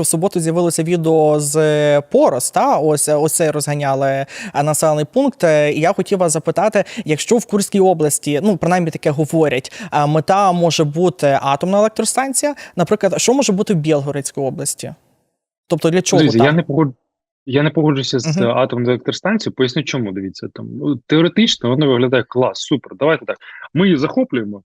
В суботу з'явилося відео з Порос, та ось ось розганяли е, населений пункт. Е, І я хотів вас запитати, якщо в Курській області, ну принаймні таке говорять, е, мета може бути атомна електростанція. Наприклад, що може бути в Білгородській області? Тобто для чого Дивіться, там? я не погоджу. Я не погоджуюся з Мгм. е, атомною електростанцією. Поясню, чому дивіться там. ну, Теоретично воно виглядає клас, супер. Давайте так. Ми її захоплюємо,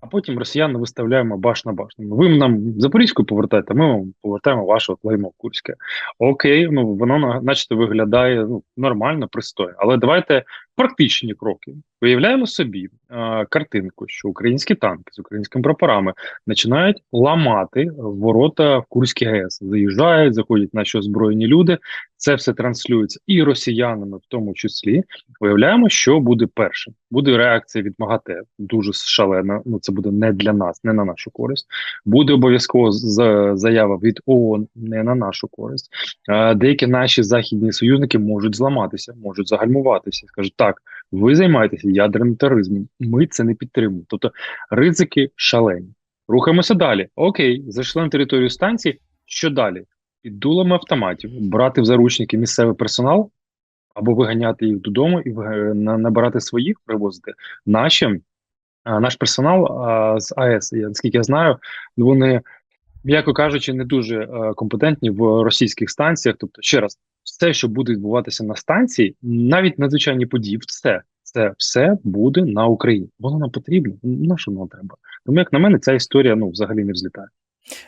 а потім росіян виставляємо баш на баш. Ну, Ви нам Запорізьку повертаєте, ми вам повертаємо ваше клеймо Курське. Окей, ну воно на- начебто виглядає ну, нормально, пристойно. Але давайте практичні кроки. Уявляємо собі е, картинку, що українські танки з українськими прапорами починають ламати ворота в Курській ГЕС. Заїжджають, заходять наші озброєні люди. Це все транслюється і росіянами, в тому числі. Уявляємо, що буде першим. Буде реакція від МАГАТЕ, дуже шалена. Ну це буде не для нас, не на нашу користь. Буде обов'язково заява від ООН не на нашу користь. Е, Деякі наші західні союзники можуть зламатися, можуть загальмуватися. Скажуть, так, ви займаєтеся ядерним тероризмом. Ми це не підтримуємо. Тобто ризики шалені. Рухаємося далі. Окей, зайшли на територію станції. Що далі? Під дулами автоматів брати в заручники місцевий персонал або виганяти їх додому і набирати своїх, привозити. Наші, а, наш персонал з АЕС, я, наскільки я знаю, вони, м'яко кажучи, не дуже е, компетентні в російських станціях. Тобто, ще раз, все, що буде відбуватися на станції, навіть надзвичайні події, все, це все буде на Україні. Воно нам потрібно. На що воно треба? Тому, як на мене, ця історія ну взагалі не взлітає.